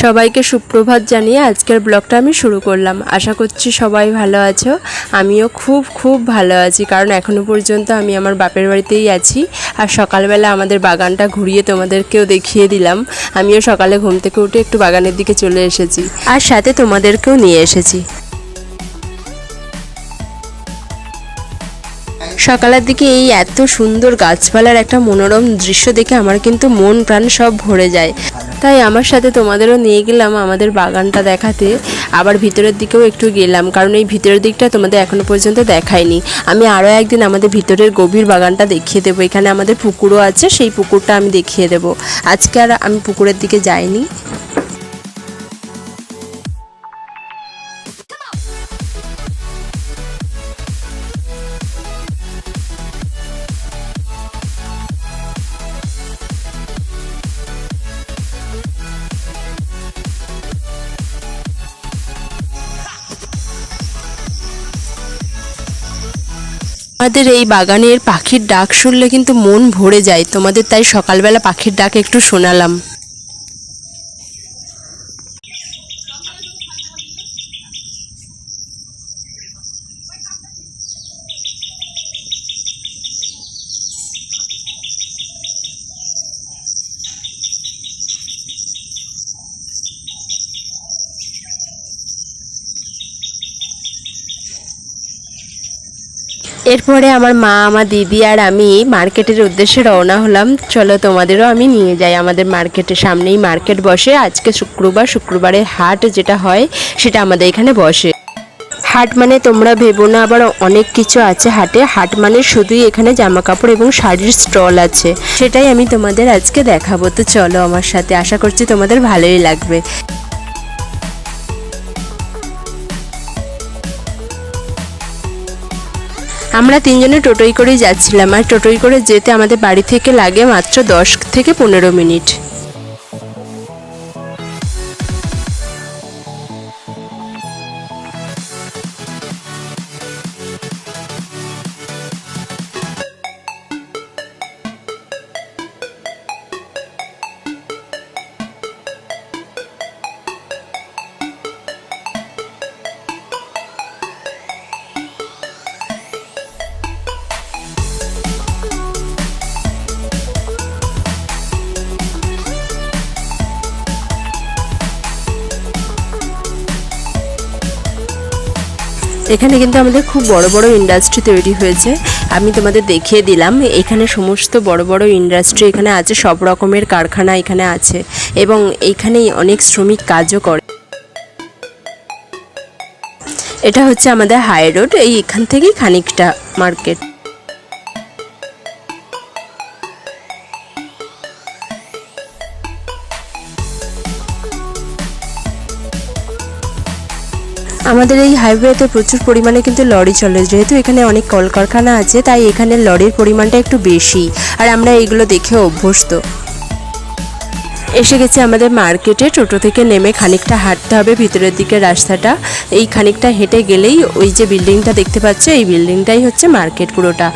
সবাইকে সুপ্রভাত জানিয়ে আজকের ব্লগটা আমি শুরু করলাম। আশা করছি সবাই ভালো আছো। আমিও খুব খুব ভালো আছি। কারণ এখনও পর্যন্ত আমি আমার বাপের বাড়িতেই আছি। আর সকালবেলা আমাদের বাগানটা ঘুরিয়ে তোমাদেরকেও দেখিয়ে দিলাম। আমিও সকালে ঘুম থেকে উঠে একটু বাগানের দিকে চলে এসেছি। আর সাথে তোমাদেরকেও নিয়ে এসেছি। সকালের দিকে এই এত সুন্দর গাছপালার একটা মনোরম দৃশ্য দেখে আমার কিন্তু মন প্রাণ সব ভরে যায়। তাই আমার সাথে তোমাদেরও নিয়ে গেলাম আমাদের বাগানটা দেখাতে। আবার ভিতরের দিকেও একটু গেলাম, কারণ এই ভিতরের দিকটা তোমাদের এখনও পর্যন্ত দেখায়নি আমি আরও একদিন আমাদের ভিতরের গভীর বাগানটা দেখিয়ে দেবো। এখানে আমাদের পুকুরও আছে, সেই পুকুরটা আমি দেখিয়ে দেবো। আজকে আর আমি পুকুরের দিকে যাইনি। আমাদের এই বাগানের পাখির ডাক শুনলে কিন্তু মন ভরে যায়। তোমাদের তাই সকালবেলা পাখির ডাক একটু শোনালাম। এরপরে আমার মা, আমার দিদি আর আমি মার্কেটের উদ্দেশ্যে রওনা হলাম। চলো তোমাদেরও আমি নিয়ে যাই। আমাদের মার্কেটের সামনেই মার্কেট বসে। আজকে শুক্রবার, শুক্রবারে হাট যেটা হয়, সেটা আমাদের এখানে বসে। হাট মানে তোমরা ভেবো না, আবার অনেক কিছু আছে হাটে। হাট মানে শুধুই এখানে জামা কাপড় এবং শাড়ির স্টল আছে। সেটাই আমি তোমাদের আজকে দেখাবো। তো চলো আমার সাথে। আশা করছি তোমাদের ভালোই লাগবে। আমরা তিনজনে টোটোই করেই যাচ্ছিলাম, আর টোটোই করে যেতে আমাদের বাড়ি থেকে লাগে মাত্র দশ থেকে পনেরো মিনিট। এখানে কিন্তু আমাদের খুব বড় বড় ইন্ডাস্ট্রি তৈরি হয়েছে। আমি তোমাদের দেখিয়ে দিলাম, এখানে সমস্ত বড় বড় ইন্ডাস্ট্রি এখানে আছে, সব রকমের কারখানা এখানে আছে এবং এইখানেই অনেক শ্রমিক কাজও করে। এটা হচ্ছে আমাদের হাই রোড এই এখান থেকেই খানিকটা মার্কেট আমাদের এই হাইওয়েতে প্রচুর পরিমাণে কিন্তু লরি চলে। যেহেতু এখানে অনেক কলকারখানা আছে, তাই এখানে লরির পরিমাণটা একটু বেশি। আর আমরা এইগুলো দেখে অভ্যস্ত। এসে গেছে আমাদের মার্কেটে, টোটো থেকে নেমে খানিকটা হাঁটতে হবে ভিতরের দিকে রাস্তাটা। এই খানিকটা হেঁটে গেলেই ওই যে বিল্ডিংটা দেখতে পাচ্ছ, এই বিল্ডিংটাই হচ্ছে মার্কেট পুরোটা।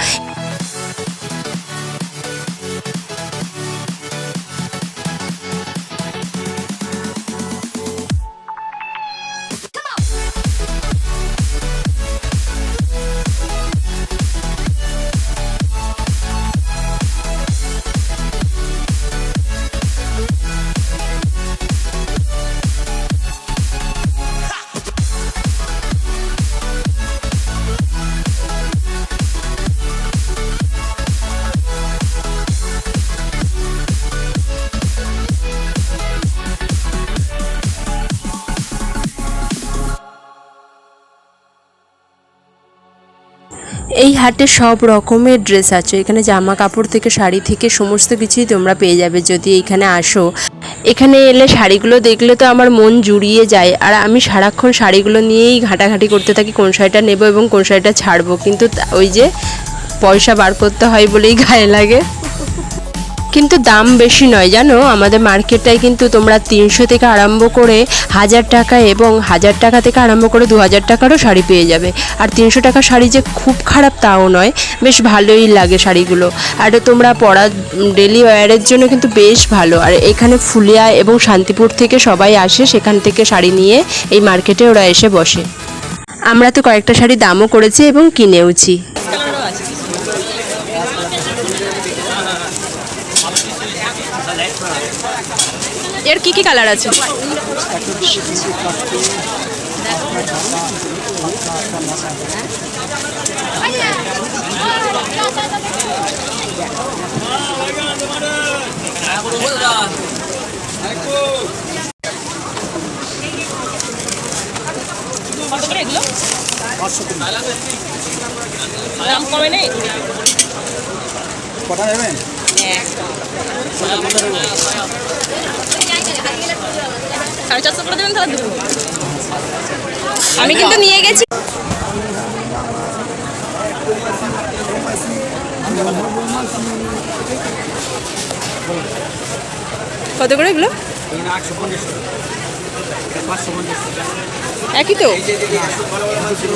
এই হাটে সব রকমের ড্রেস আছে। এখানে জামা কাপড় থেকে, শাড়ি থেকে, সমস্ত কিছুই তোমরা পেয়ে যাবে যদি এখানে আসো। এখানে এলে শাড়িগুলো দেখলে তো আমার মন জুড়িয়ে যায়। আর আমি সারাক্ষণ শাড়িগুলো নিয়েই ঘাটাঘাটি করতে থাকি, কোন শাড়িটা নেব এবং কোন শাড়িটা ছাড়বো। কিন্তু ওই যে পয়সা বার করতে হয় বলেই গায়ে লাগে। কিন্তু দাম বেশি নয়, জানো? আমাদের মার্কেটটায় কিন্তু তোমরা তিনশো থেকে আরম্ভ করে হাজার টাকা এবং হাজার টাকা থেকে আরম্ভ করে দু হাজার টাকারও শাড়ি পেয়ে যাবে। আর তিনশো টাকা শাড়ি যে খুব খারাপ, তাও নয়। বেশ ভালোই লাগে শাড়িগুলো। আর তোমরা পরা ডেলি ওয়্যারের জন্য কিন্তু বেশ ভালো। আর এখানে ফুলিয়া এবং শান্তিপুর থেকে সবাই আসে, সেখান থেকে শাড়ি নিয়ে এই মার্কেটে ওরা এসে বসে। আমরা তো কয়েকটা শাড়ি দামও করেছি এবং কিনেওছি। এর কি কি কালার আছে? দাম কমে আমি কিন্তু নিয়ে গেছি। কত করে এগুলো আটশো পঞ্চাশ পাঁচশো পঞ্চাশ একই তো?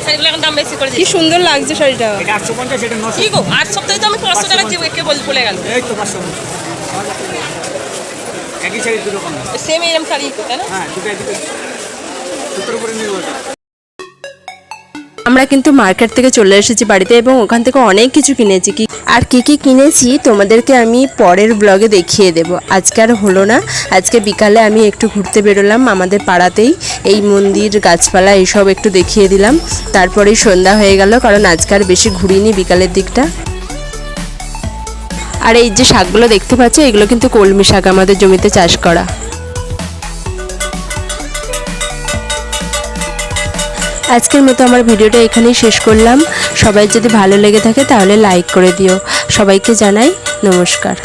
শাড়িগুলো এখন দাম বেশি করে কি সুন্দর লাগছে শাড়িটা। আটশো পঞ্চাশ এটা নশো কি গো আট সপ্তাহে তো আমি পাঁচশো টাকা কে বল বলে গেল। এই তো পাঁচশো একই শাড়ি দুটো কম সেম এরকম শাড়ি তাই না? হ্যাঁ দুটো দুটোর উপরে নির্ভর আমরা কিন্তু মার্কেট থেকে চলে এসেছি বাড়িতে এবং ওখান থেকে অনেক কিছু কিনেছি। কি আর কি কি কিনেছি তোমাদেরকে আমি পরের ব্লগে দেখিয়ে দেব। আজকে আর হলো না। আজকে বিকালে আমি একটু ঘুরতে বেরোলাম আমাদের পাড়াতেই। এই মন্দির, গাছপালা, এইসব একটু দেখিয়ে দিলাম। তারপরেই সন্ধ্যা হয়ে গেল, কারণ আজকে আর বেশি ঘুরিনি বিকালের দিকটা। আর এই যে শাকগুলো দেখতে পাচ্ছ, এগুলো কিন্তু কলমি শাক আমাদের জমিতে চাষ করা। আজকের মতো আমার ভিডিওটা এখানেই শেষ করলাম। সবাই যদি ভালো লেগে থাকে তাহলে লাইক করে দিও। সবাইকে জানাই নমস্কার।